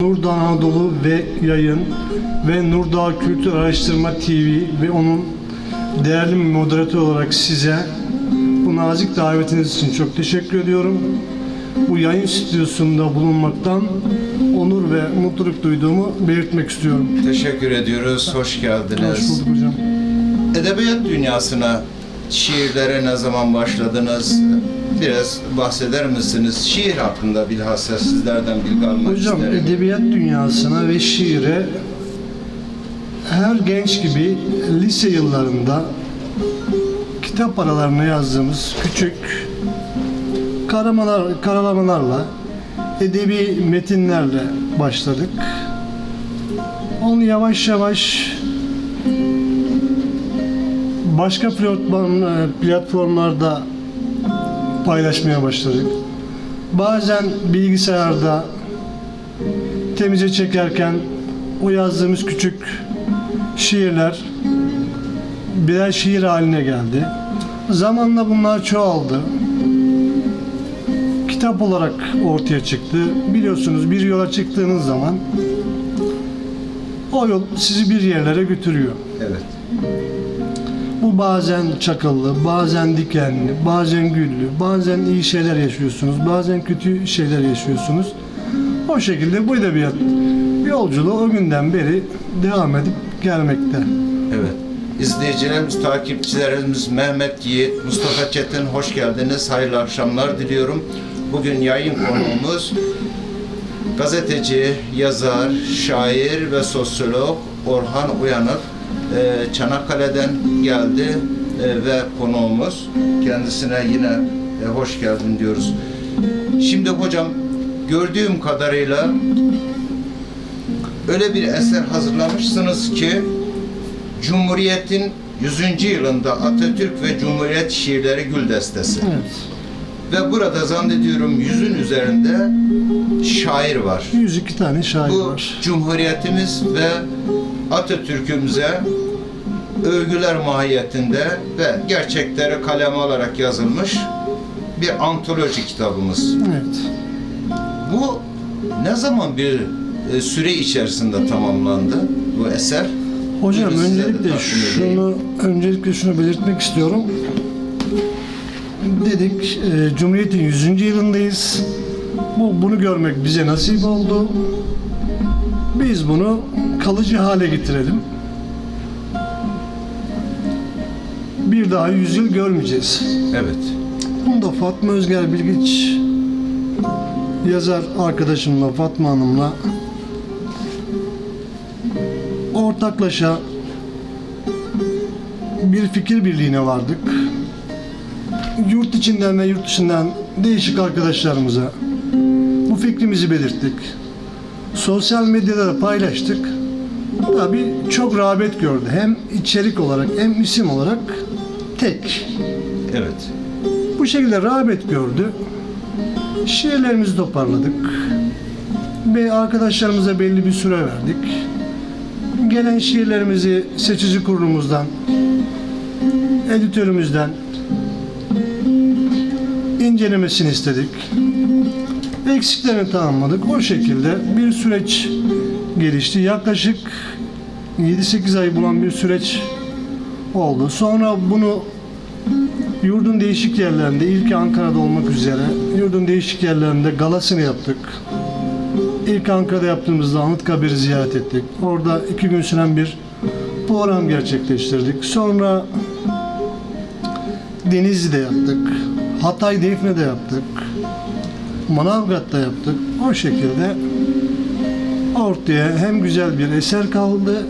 Nurdağ Anadolu ve Yayın ve Nurdağ Kültür Araştırma TV ve onun değerli moderatör olarak size bu nazik davetiniz için çok teşekkür ediyorum. Bu yayın stüdyosunda bulunmaktan onur ve mutluluk duyduğumu belirtmek istiyorum. Teşekkür ediyoruz. Hoş Hoş geldiniz. bulduk hocam. Edebiyat dünyasına şiirlere ne zaman başladınız? Biraz bahseder misiniz? Şiir hakkında bilhassa sizlerden bilgi almak Hocam isterim. edebiyat dünyasına ve şiire her genç gibi lise yıllarında kitap aralarına yazdığımız küçük karamalar, karalamalarla edebi metinlerle başladık. Onu yavaş yavaş başka platform, platformlarda paylaşmaya başladık. Bazen bilgisayarda temize çekerken o yazdığımız küçük şiirler birer şiir haline geldi. Zamanla bunlar çoğaldı. Kitap olarak ortaya çıktı. Biliyorsunuz bir yola çıktığınız zaman o yol sizi bir yerlere götürüyor. Evet. Bu bazen çakıllı, bazen dikenli, bazen güllü, bazen iyi şeyler yaşıyorsunuz, bazen kötü şeyler yaşıyorsunuz. O şekilde bu edebiyat yolculuğu o günden beri devam edip gelmekte. Evet. İzleyicilerimiz, takipçilerimiz Mehmet Yiğit, Mustafa Çetin hoş geldiniz. Hayırlı akşamlar diliyorum. Bugün yayın konuğumuz gazeteci, yazar, şair ve sosyolog Orhan Uyanık. Ee, Çanakkale'den geldi ee, ve konuğumuz. Kendisine yine e, hoş geldin diyoruz. Şimdi hocam gördüğüm kadarıyla öyle bir eser hazırlamışsınız ki Cumhuriyet'in 100. yılında Atatürk ve Cumhuriyet şiirleri gül destesi. Evet. Ve burada zannediyorum yüzün üzerinde şair var. 102 tane şair Bu var. Cumhuriyetimiz ve Atatürk'ümüze övgüler mahiyetinde ve gerçekleri kaleme alarak yazılmış bir antoloji kitabımız. Evet. Bu ne zaman bir e, süre içerisinde tamamlandı bu eser? Hocam de öncelikle edeyim. şunu öncelikle şunu belirtmek istiyorum. Dedik e, Cumhuriyet'in 100. yılındayız. Bu bunu görmek bize nasip oldu. Biz bunu kalıcı hale getirelim. Bir daha 100 yıl görmeyeceğiz. Evet. Bunu da Fatma Özger Bilgiç yazar arkadaşımla Fatma Hanım'la ortaklaşa bir fikir birliğine vardık. Yurt içinden ve yurt dışından değişik arkadaşlarımıza bu fikrimizi belirttik. Sosyal medyada da paylaştık. Tabii çok rağbet gördü. Hem içerik olarak hem isim olarak tek. Evet. Bu şekilde rağbet gördü. Şiirlerimizi toparladık. Ve arkadaşlarımıza belli bir süre verdik. Gelen şiirlerimizi seçici kurulumuzdan, editörümüzden incelemesini istedik. Eksiklerini tamamladık. O şekilde bir süreç gelişti. Yaklaşık 7-8 ay bulan bir süreç oldu. Sonra bunu Yurdun değişik yerlerinde, ilk Ankara'da olmak üzere, yurdun değişik yerlerinde galasını yaptık. İlk Ankara'da yaptığımızda Anıtkabir'i ziyaret ettik. Orada iki gün süren bir program gerçekleştirdik. Sonra Denizli'de yaptık. Hatay Defne'de yaptık. Manavgat'ta yaptık. O şekilde ortaya hem güzel bir eser kaldı,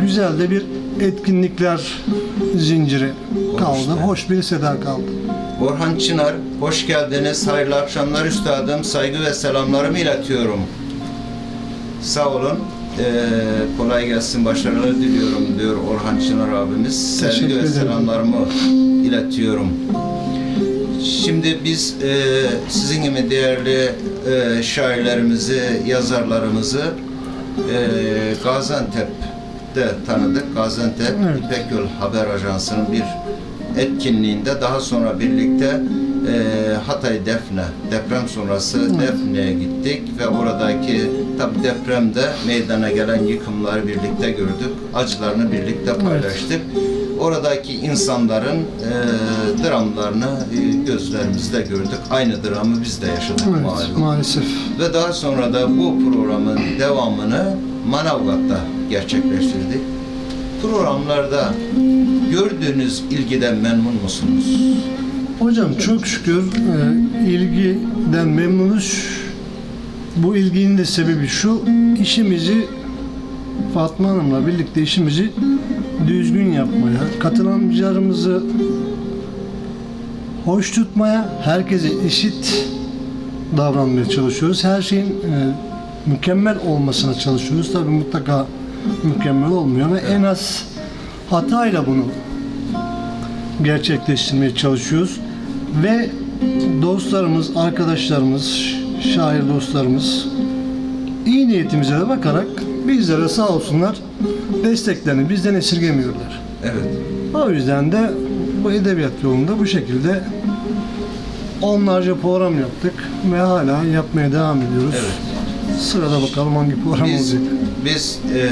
güzel de bir etkinlikler zinciri kaldı. Oluştu. Hoş bir seda kaldı. Orhan Çınar, hoş geldiniz. Hayırlı akşamlar üstadım. Saygı ve selamlarımı iletiyorum. Sağ olun. Ee, kolay gelsin, başarılar diliyorum diyor Orhan Çınar abimiz. Sevgi ve selamlarımı iletiyorum. Şimdi biz e, sizin gibi değerli e, şairlerimizi, yazarlarımızı e, Gaziantep'te tanıdık. Gaziantep Evet. İpek Yol Haber Ajansı'nın bir etkinliğinde daha sonra birlikte e, Hatay Defne, deprem sonrası Defne'ye gittik ve oradaki tabi depremde meydana gelen yıkımları birlikte gördük, acılarını birlikte paylaştık. Oradaki insanların e, dramlarını e, gözlerimizde gördük. Aynı dramı biz de yaşadık Evet, malum. maalesef. Ve daha sonra da bu programın devamını Manavgat'ta gerçekleştirdik. Programlarda gördüğünüz ilgiden memnun musunuz? Hocam çok şükür e, ilgiden memnunuz. Bu ilginin de sebebi şu, işimizi Fatma Hanım'la birlikte işimizi düzgün yapmaya, katılımcılarımızı hoş tutmaya, herkese eşit davranmaya çalışıyoruz. Her şeyin e, mükemmel olmasına çalışıyoruz. Tabii mutlaka mükemmel olmuyor ama en az hatayla bunu gerçekleştirmeye çalışıyoruz. Ve dostlarımız, arkadaşlarımız, şair dostlarımız iyi niyetimize de bakarak bizlere sağ olsunlar desteklerini bizden esirgemiyorlar. Evet. O yüzden de bu edebiyat yolunda bu şekilde onlarca program yaptık ve hala yapmaya devam ediyoruz. Evet. Sırada bakalım hangi program Biz, olacak. biz e,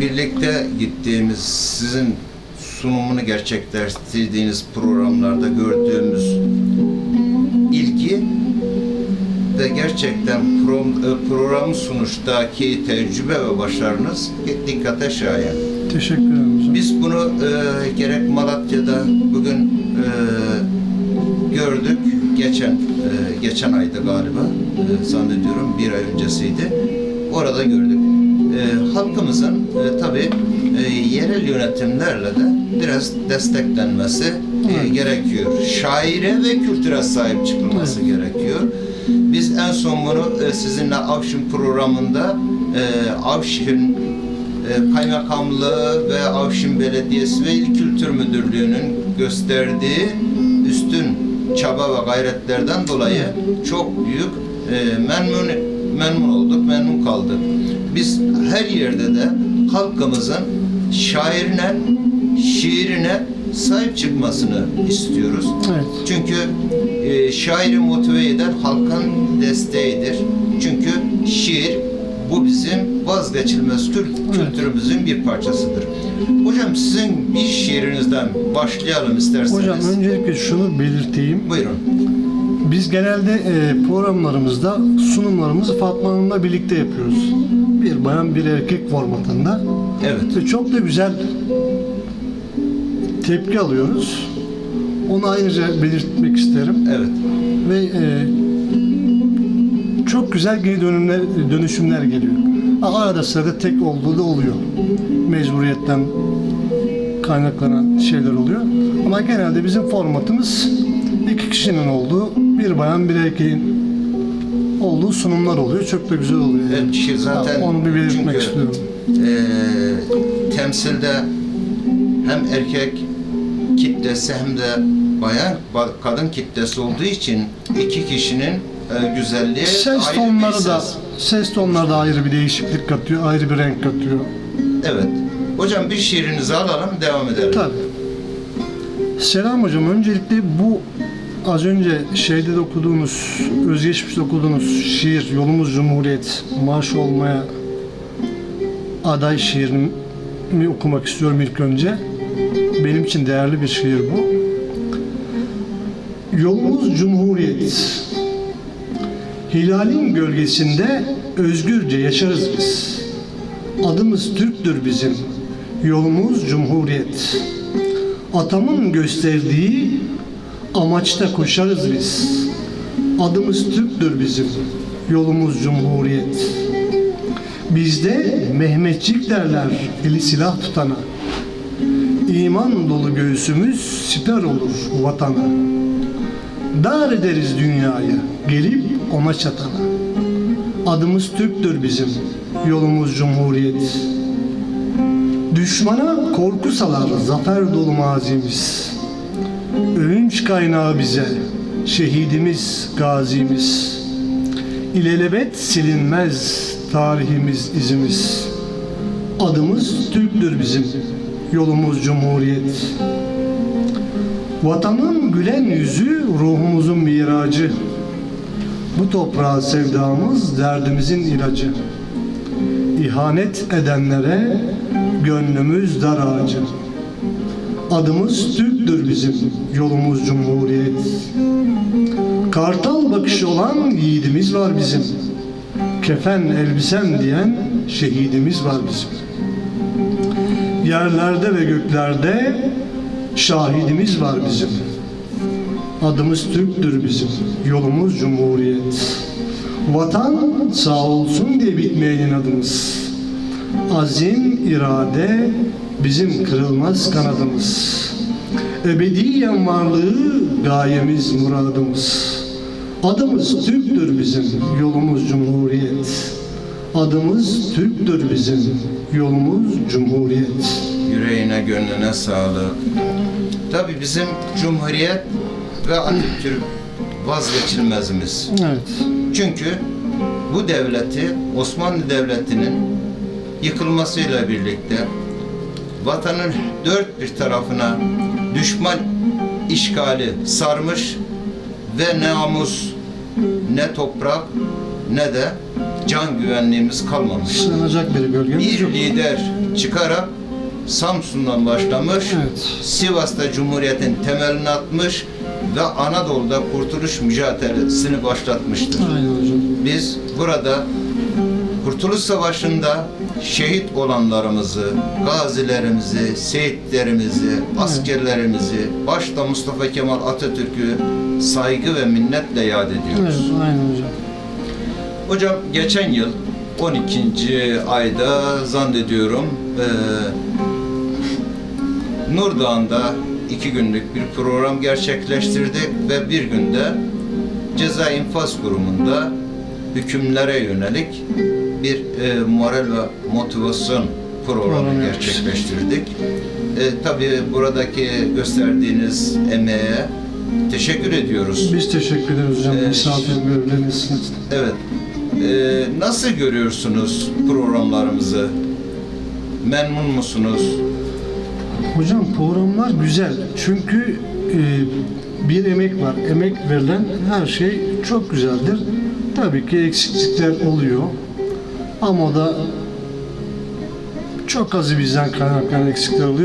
birlikte gittiğimiz sizin sunumunu gerçekleştirdiğiniz programlarda gördüğümüz ve gerçekten pro, e, program sunuştaki tecrübe ve başarınız dikkate şayan. Teşekkür ederim hocam. Biz bunu e, gerek Malatya'da bugün e, gördük. Geçen e, geçen ayda galiba e, zannediyorum bir ay öncesiydi. Orada gördük. E, halkımızın e, tabi yerel yönetimlerle de biraz desteklenmesi e, Evet. gerekiyor. Şaire ve kültüre sahip çıkılması gerekiyor. Biz en son bunu e, sizinle Avşin programında e, Avşin e, Kaymakamlığı ve Avşin Belediyesi ve İl Kültür Müdürlüğü'nün gösterdiği üstün çaba ve gayretlerden dolayı çok büyük memnun memnun olduk, memnun kaldık. Biz her yerde de halkımızın şairine, şiirine sahip çıkmasını istiyoruz. Evet. Çünkü e, şairi motive eden halkın desteğidir. Çünkü şiir bu bizim vazgeçilmez kült kültürümüzün bir parçasıdır. Hocam sizin bir şiirinizden başlayalım isterseniz. Hocam öncelikle şunu belirteyim. Buyurun. Biz genelde e, programlarımızda sunumlarımızı Fatma Hanım'la birlikte yapıyoruz. Bir bayan bir erkek formatında. Evet. Ve çok da güzel tepki alıyoruz. Onu ayrıca belirtmek isterim. Evet. Ve e, çok güzel geri dönümler, dönüşümler geliyor. Arada sırada tek olduğu da oluyor. Mecburiyetten kaynaklanan şeyler oluyor. Ama genelde bizim formatımız iki kişinin olduğu, bir bayan bir erkeğin olduğu sunumlar oluyor. Çok da güzel oluyor. Evet, şiir zaten Ha, onu bir belirtmek çünkü istiyorum. e, temsilde hem erkek kitlesi hem de bayan ba- kadın kitlesi olduğu için iki kişinin e, güzelliği Ses tonları da ses. ses tonları da ayrı bir değişiklik katıyor, ayrı bir renk katıyor. Evet. Hocam bir şiirinizi alalım, devam edelim. Tabii. Selam hocam. Öncelikle bu az önce şeyde de okuduğumuz, özgeçmişte okuduğumuz şiir Yolumuz Cumhuriyet, marş olmaya aday şiirimi okumak istiyorum ilk önce. Benim için değerli bir şiir bu. Yolumuz Cumhuriyet. Hilalin gölgesinde özgürce yaşarız biz. Adımız Türk'tür bizim. Yolumuz Cumhuriyet. Atamın gösterdiği amaçta koşarız biz. Adımız Türk'tür bizim. Yolumuz Cumhuriyet. Bizde Mehmetçik derler eli silah tutana. İman dolu göğsümüz siper olur vatana. Dar ederiz dünyayı gelip ona çatana. Adımız Türk'tür bizim, yolumuz Cumhuriyet. Düşmana korku salar zafer dolu mazimiz. Övünç kaynağı bize, şehidimiz, gazimiz. İlelebet silinmez tarihimiz, izimiz. Adımız Türk'tür bizim, yolumuz Cumhuriyet. Vatanın gülen yüzü ruhumuzun miracı. Bu toprağa sevdamız derdimizin ilacı. İhanet edenlere gönlümüz dar ağacı. Adımız Türk'tür bizim, yolumuz Cumhuriyet. Kartal bakışı olan yiğidimiz var bizim. Kefen elbisem diyen şehidimiz var bizim. Yerlerde ve göklerde şahidimiz var bizim. Adımız Türk'tür bizim, yolumuz Cumhuriyet. Vatan sağ olsun diye bitmeyen adımız. Azim, irade bizim kırılmaz kanadımız. Ebediyen varlığı gayemiz, muradımız. Adımız Türk'tür bizim, yolumuz Cumhuriyet. Adımız Türk'tür bizim, yolumuz Cumhuriyet. Yüreğine, gönlüne sağlık. Tabii bizim Cumhuriyet ve Atatürk vazgeçilmezimiz. Evet. Çünkü bu devleti Osmanlı Devleti'nin yıkılmasıyla birlikte vatanın dört bir tarafına düşman işgali sarmış ve ne namus, ne toprak, ne de can güvenliğimiz kalmamış. Sığınacak bir bölgemiz Bir yok. lider çıkarak Samsun'dan başlamış, Evet. Sivas'ta Cumhuriyet'in temelini atmış ve Anadolu'da kurtuluş mücadelesini başlatmıştır. Aynen hocam. Biz burada Kurtuluş Savaşı'nda şehit olanlarımızı, gazilerimizi, şehitlerimizi, askerlerimizi, başta Mustafa Kemal Atatürk'ü saygı ve minnetle yad Evet, ediyoruz. aynen hocam. Hocam geçen yıl 12. ayda zannediyorum eee Nur Dağı'nda iki günlük bir program gerçekleştirdik ve bir günde ceza infaz kurumunda hükümlere yönelik bir eee, moral ve motivasyon programı Program gerçekleştirdik. E, tabii buradaki gösterdiğiniz emeğe teşekkür ediyoruz. Biz teşekkür ederiz hocam Ee, misafirleriniz için. Evet. Ee, nasıl görüyorsunuz programlarımızı? Memnun musunuz? Hocam programlar güzel. Çünkü e, bir emek var. Emek verilen her şey çok güzeldir. Tabii ki eksiklikler oluyor. Ama da çok azı bizden kaynaklanan eksikler oluyor.